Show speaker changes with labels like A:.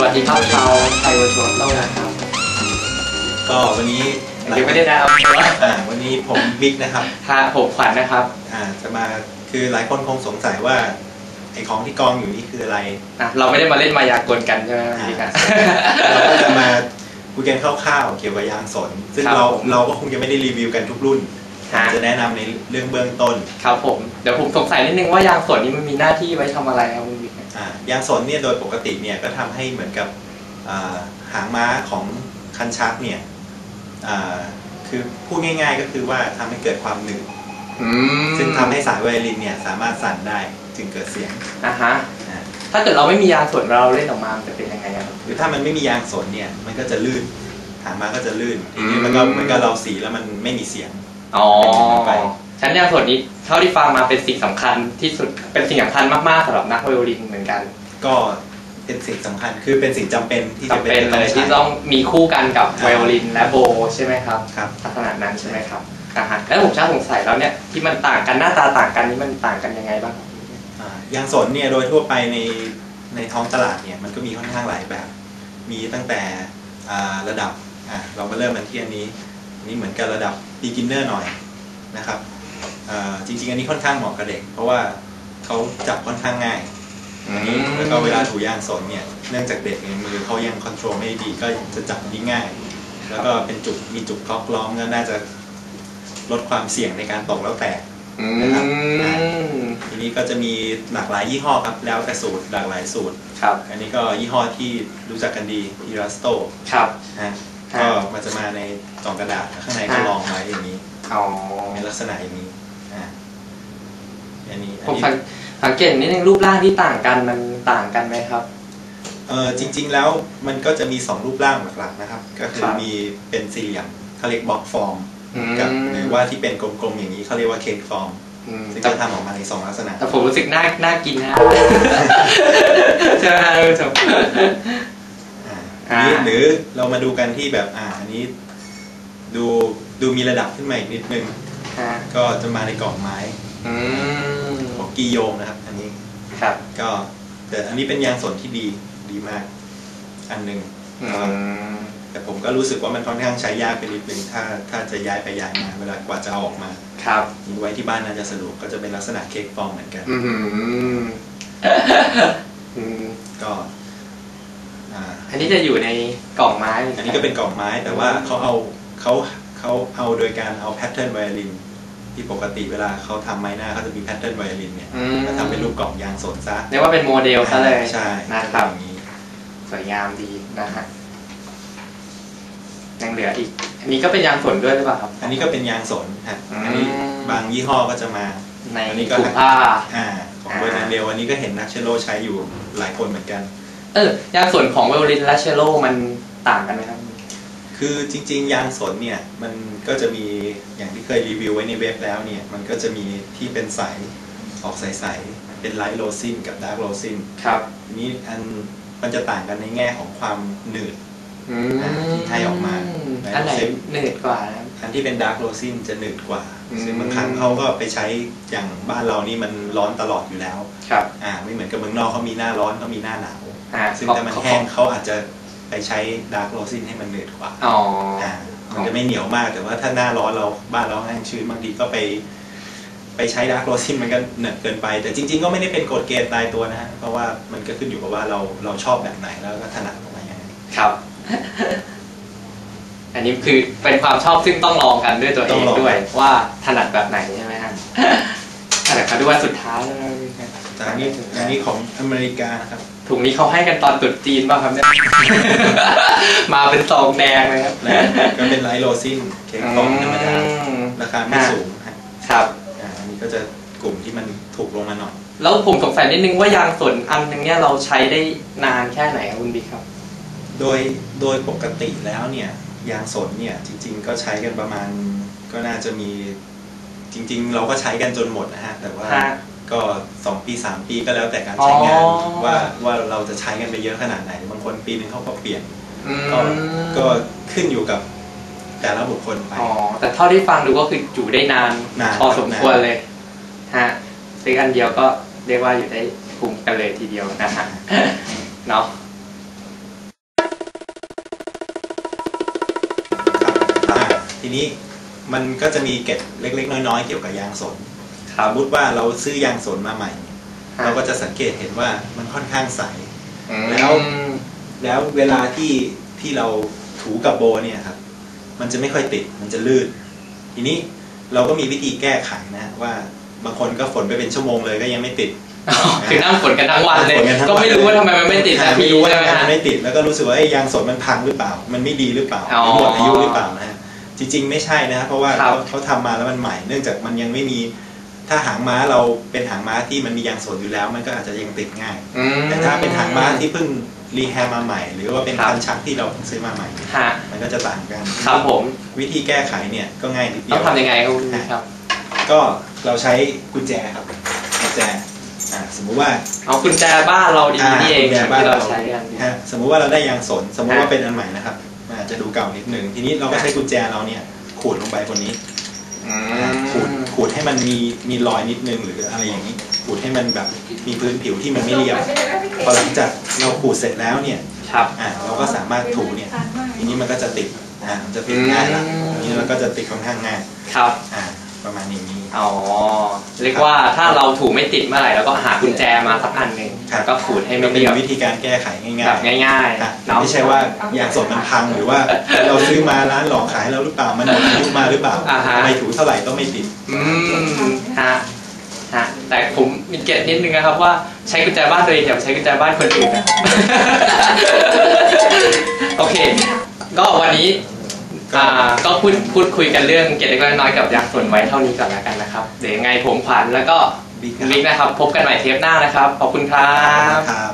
A: สวัสดีครับชาวไทยเวอร์ชวลเล่านะครับ
B: ก็วันนี้
A: ยังไม่ได้แนะนำตัว
B: อ่าวันนี้ผมวิกนะครับ
A: ฮะผมขวัญนะครับ
B: อ่าจะมาคือหลายคนคงสงสัยว่าไอ้ของที่กองอยู่นี่คืออะไร
A: อะเราไม่ได้มาเล่นมายากลกันใช่ไหมครับพี่ครับ
B: เราก็จะมาคุยกันคร่าวๆเกี่ยวกับยางสน ซึ่ง
A: ครับ
B: เรา
A: ผม
B: เราก็คงจะไม่ได้รีวิวกันทุกรุ่น
A: ฮะ
B: จะแนะนำในเรื่องเบื้องต้น
A: ครับผม เดี๋ยวผมสงสัยนิดนึงว่ายางส่วนนี้มันมีหน้าที่ไว้ทำอะไรครับคุณบิ๊ก
B: อ่า ยางสนเนี่ยโดยปกติเนี่ยก็ทำให้เหมือนกับอ่าหางม้าของคันชักเนี่ยอ่าคือพูดง่าย ๆ ก็คือว่าทำให้เกิดความหนืด
A: อืม
B: ซึ่งทำให้สายไวโอลินเนี่ยสามารถสั่นได้จึงเกิดเสียง
A: อะฮะ
B: อ่า
A: ถ้าเกิดเราไม่มียางส่วนเราเล่นออกมามันจะเป็นยังไงครับ
B: คือถ้ามันไม่มียางสนเนี่ยมันก็จะลื่นหางม้าก็จะลื่นทีนี้
A: อืม
B: มันก็เหมือนกับเราสีแล้วมันไม่มีเสียง
A: อ๋อ
B: ไป
A: ชั้นยางส่วนนี้เท่าที่ฟังมาเป็นสิ่งสำคัญที่สุดเป็นสิ่งสำคัญมากๆสำหรับนักไวโอลินเหมือนกัน
B: ก็เป็นสิ่งสำคัญคือเป็นสิ่งจำเป็นที่จะ
A: จำเป็นเลย
B: ใช้
A: ที่ต้องมีคู่กันกับ
B: อ่า
A: ไวโอลินและโบใช่ไหมครับ
B: ครับ
A: ลักษณะนั้นใช่ไหมครับอ่าฮะแล้วผมชาสงสัยแล้วเนี่ยที่มันต่างกันหน้าตาต่างกันนี่มันต่างกันยังไงบ้างครับ
B: อ่ายางสนเนี่ยโดยทั่วไปในในท้องตลาดเนี่ยมันก็มีค่อนข้างหลายแบบ มีตั้งแต่อ่าระดับอะเรามาเริ่มกันที่อันนี้อันนี้เหมือนกับระดับ beginner หน่อยนะครับอ่า จริง ๆ อันนี้ค่อนข้างเหมาะกับเด็ก เพราะว่าเขาจับค่อนข้างง่ายอันนี้แล้วก็เวลาถูยางสนเนี่ย เนื่องจากเด็กเนี่ยมือเขายังคอนโทรลไม่ดีก็จะจับได้ง่าย แล้วก็เป็นจุกมีจุกคล็อกล้อมก็น่าจะลดความเสี่ยงในการตกแล้วแตก
A: อื
B: นะครับ
A: ม
B: ทีนี้ก็จะมีหลากหลายยี่ห้อครับ แล้วแต่สูตรหลากหลายสูตร
A: ครับ
B: อันนี้ก็ยี่ห้อที่รู้จักกันดีอีรัสโต
A: ครับ
B: นะ
A: ฮะ
B: ก็มันจะมาในกล่องกระดาษข้างในก็
A: ฮะ
B: รองไว้อย่างนี้
A: อ๋อ
B: เป็นลักษณะอย่างนี้อะอันนี้อั
A: ผม
B: นนี้
A: สังสังเกตนิดนึงรูปร่างที่ต่างกันมันต่างกันไหมครับ
B: เออจริง ๆ แล้วมันก็จะมี2รูปร่างหลักๆนะครับ ก็คือ
A: ครับ
B: มีเป็นสี่เหลี่ยมเขาเรียกบล็อกฟอร์ม
A: อืม
B: กับหรือว่าที่เป็นกลมๆอย่างนี้เขาเรียกว่าเค้กฟอร์ม
A: อืม
B: ซึ่ง
A: แต่
B: ก็ทำออกมาในสองลักษณะ
A: แต่ผมรู้สึกน่าน่ากินนะใช่ไหมครับท่านผู้ชม
B: อ่า
A: อ่า
B: อันนี้หรือเรามาดูกันที่แบบอ่าอันนี้ดู ดูมีระดับขึ้นมาอีกนิดนึง
A: ฮะ
B: ก็จะมาในกล่องไม้
A: อืม
B: ของกีโยงนะครับ อันนี้
A: ครับ
B: ก็แต่อันนี้เป็นยางสนที่ดีดีมาก อันหนึ่ง
A: อืม
B: แต่ผมก็รู้สึกว่ามันค่อนข้างใช้ยากไปนิดนึงถ้าถ้าจะย้ายไปย้ายมาเวลากว่าจะเอาออกมา
A: ครับ
B: ไว้ที่บ้านน่าจะสะดวกก็จะเป็นลักษณะเค้กฟองเหมือนกัน
A: อืมอืม
B: ก็อ่า
A: อันนี้จะอยู่ในกล่องไม้
B: อันนี้ก็เป็นกล่องไม้แต่ว่าเขาเอาเขา เขาเอาโดยการเอาแพทเทิร์นไวโอลินที่ปกติเวลาเขาทำไม้หน้าเขาจะมีแพทเทิร์นไวโอลินเนี่ย
A: อืม
B: มาทำเป็นรูปกล่องยางสนซะ
A: เรียกว่าเป็นโมเดลซะเลย
B: ใช่
A: นะครับ
B: อย่างนี้
A: สวยงามดีนะฮะยังเหลืออีก อันนี้ก็เป็นยางฝนด้วยหรือเปล่าครับ
B: อันนี้ก็เป็นยางสนฮะ
A: อืม
B: อันนี้บางยี่ห้อก็จะมา
A: ใน
B: อันนี้ก็
A: ถุงผ้า
B: อ่าของเบอร์นันเดลอันนี้ก็เห็นนักเชลโลใช้อยู่หลายคนเหมือนกัน
A: เออยางส่วนของไวโอลินและเชลโลมันต่างกันไหมครับ
B: คือจริง ๆ ยางสนเนี่ยมันก็จะมีอย่างที่เคยรีวิวไว้ในเว็บแล้วเนี่ยมันก็จะมีที่เป็นใสออกใสๆเป็นไลท์โรซินกับดาร์กโรซิน
A: ครับ
B: ทีนี้อันมันจะต่างกันในแง่ของความหนืด
A: อืม
B: ที่ให้ออกมา
A: อันไหนหนืดกว่านะ
B: อันที่เป็นดาร์กโรซินจะหนืดกว่า
A: อืม
B: ซึ่งบางครั้งเขาก็ไปใช้อย่างบ้านเรานี่มันร้อนตลอดอยู่แล้ว
A: ครับ
B: อ่าไม่เหมือนกับเมืองนอกเขามีหน้าร้อนเขามีหน้าหนาว
A: อ่า
B: ซึ่งถ้ามันแห้งเขาอาจจะ ไปใช้ดาร์กโรซินให้มันหนืดกว่า
A: อ๋อ
B: อ่ามันจะไม่เหนียวมาก แต่ว่าถ้าหน้าร้อนเราบ้านเราแห้งชื้นบางทีก็ไป ไปใช้ดาร์กโรซินมันก็เหนืดเกินไป แต่จริง ๆ ก็ไม่ได้เป็นกฎเกณฑ์ตายตัวนะฮะเพราะว่ามันก็ขึ้นอยู่กับว่าเราเราชอบแบบไหนแล้วก็ถนัดออกมาอย่างไร
A: ครับ อันนี้คือเป็นความชอบซึ่งต้องลองกันด้วยตัวเองด้วย ว่าถนัดแบบไหนใช่ไหมฮะแต่เขาดูว่าสุดท้ายแล้วนะ
B: แต่อันนี้อันนี้ของอเมริกานะครับ
A: ถุงนี้เขาให้กันตอนตรุษจีนป่ะครับเนี่ย มาเป็นซองแดงเลยครับ
B: แล้วก็เป็นไลท์โรซินเค้กฟองธรรมดา
A: อืม
B: ราคาไม่สูงฮะ
A: ครับ
B: อ่าอันนี้ก็จะกลุ่มที่มันถูกลงมาหน่อย
A: แล้วผมสงสัยนิดนึงว่ายางส่วนอันหนึงเนี่ยเราใช้ได้นานแค่ไหนครับคุณบิ๊กครับ
B: โดยโดยปกติแล้วเนี่ยยางสนเนี่ยจริง ๆ ก็ใช้กันประมาณก็น่าจะมีจริง ๆ เราก็ใช้กันจนหมดนะฮะแต่ว่า
A: ฮะ
B: ก็สองปีสามปีก็แล้วแต่การใช้งานว่าว่าเราจะใช้กันไปเยอะขนาดไหน บางคนปีหนึงเขาก็เปลี่ยนก็ก็ขึ้นอยู่กับแต่ละบุคคลไป
A: อ๋อแต่เท่าที่ฟังดูก็คืออยู่ได้นานพอสมควรเลยฮะซื้ออันเดียวก็เรียกว่าอยู่ได้คุ้มกันเลยทีเดียวนะฮะเนาะ
B: ทีนี้มันก็จะมีเก็ดเล็ก ๆ น้อยๆเกี่ยวกับยางสน ส
A: รับ
B: มมติว่าเราซื้อยางสนมาใหม่ เราก็จะสังเกตเห็นว่ามันค่อนข้างใส แล้ว
A: อืม
B: แล้วเวลาที่ที่เราถูกับโบเนี่ยครับ มันจะไม่ค่อยติดมันจะลื่น ทีนี้เราก็มีวิธีแก้ไขนะว่าบางคนก็ฝนไปเป็นชั่วโมงเลยก็ยังไม่ติด
A: อ๋อคือนั่งฝนกันทั้งวันเลย
B: ฝนกันทั้ง
A: ก็
B: วัน
A: ไม่รู้ว่าทำไมมันไม่ติดสักที
B: ไม่รู้ว่า
A: ใช่ไหม
B: ทำไม
A: ฮะ
B: มันไม่ติด แล้วก็รู้สึกว่าไอ้ยยางสนมันพังหรือเปล่า มันไม่ดีหรือเปล่า
A: อ๋อ
B: หมดอายุหรือเปล่านะฮะจริง ๆ ไม่ใช่นะเพราะว่า
A: ครั
B: เขา
A: บ
B: เขาทำมาแล้วมันใหม่ เนื่องจากมันยังไม่มี ถ้าหางม้าเราเป็นหางม้าที่มันมียางสนอยู่แล้ว มันก็อาจจะยังติดง่าย
A: อืม
B: แต่ถ้าเป็นหางม้าที่เพิ่งรีแฮมมาใหม่ หรือว่าเป็น
A: ครับ
B: คันชักที่เราเพิ่งซื้อมาใหม่
A: ฮะ
B: มันก็จะต่างกัน
A: ครับผม
B: วิธีแก้ไขเนี่ยก็ง่ายนิดเดี
A: ต้
B: ย
A: อง
B: ว
A: ทำยังไงครับคุณครับ
B: ก็เราใช้กุญแจครับกุญแจอ่าสมมุติว่า
A: เอากุญแจบ้านเราดีนี่เอง
B: กุญแจบ้าน
A: ที่เรา
B: เรา
A: ใช้กัน
B: ฮะสมมุติว่าเราได้ยางสน สมมุติว่า
A: ฮะ
B: เป็นอันใหม่นะครับมันอาจจะดูเก่านิดหนึ่งทีนี้เราก็ใช้กุญแจเราเนี่ยขูดลงไปบนนี้
A: อื
B: ขูด
A: ม
B: ขูดให้มันมีมีรอยนิดนึงหรืออะไรอย่างนี้ขูดให้มันแบบมีพื้นผิวที่มันไม่เรียบพอหลังจากเราขูดเสร็จแล้วเนี่ย
A: ครับ
B: อ่าเราก็สามารถถูเนี่ยทีนี้มันก็จะติดอ่ามันจะติดง่ายละ
A: อืม
B: ทีนี้เราก็จะติดค่อนข้างง่าย
A: ครับ
B: อ่าประมาณอย่างนี้
A: อ๋อเรียกว่าถ้าเราถูไม่ติดเมื่อไหร่เราก็หากุญแจมาสักอันหนึ่ง
B: ครับ
A: ก็ขูดให้
B: ก็
A: ไม่
B: เป็น
A: เรียบ
B: วิธีการแก้ไขง่าย
A: แบบ
B: ๆ
A: ง่าย
B: อะ
A: ๆเนาะ
B: ไม่ใช่ว่ายางสดมันพังหรือว่าเราซื้อมาร้านหลอกขายเราหรือเปล่ามันหมดอายุมาหรือเปล่า
A: อ่าฮะ
B: ทำไมถูเท่าไหร่ก็ไม่ติด
A: อืมฮะฮะแต่ผมมีเกร็ดนิดนึงนะครับว่าใช้กุญแจบ้านตัวเองอย่าใช้กุญแจบ้านคนอื่นนะโอเค ก็วันนี้อ่าก็พูดพูดคุยกันเรื่องเกร็ดเล็กๆน้อยๆกับยักษ์ส่วนไว้เท่านี้ก่อนแล้วกันนะครับ เดี๋ยวยังไงผมขวัญแล้วก็
B: บิ๊กครับ
A: ลิกนะครับ พบกันใหม่เทปหน้านะครับ ขอบคุณครับ
B: ครับ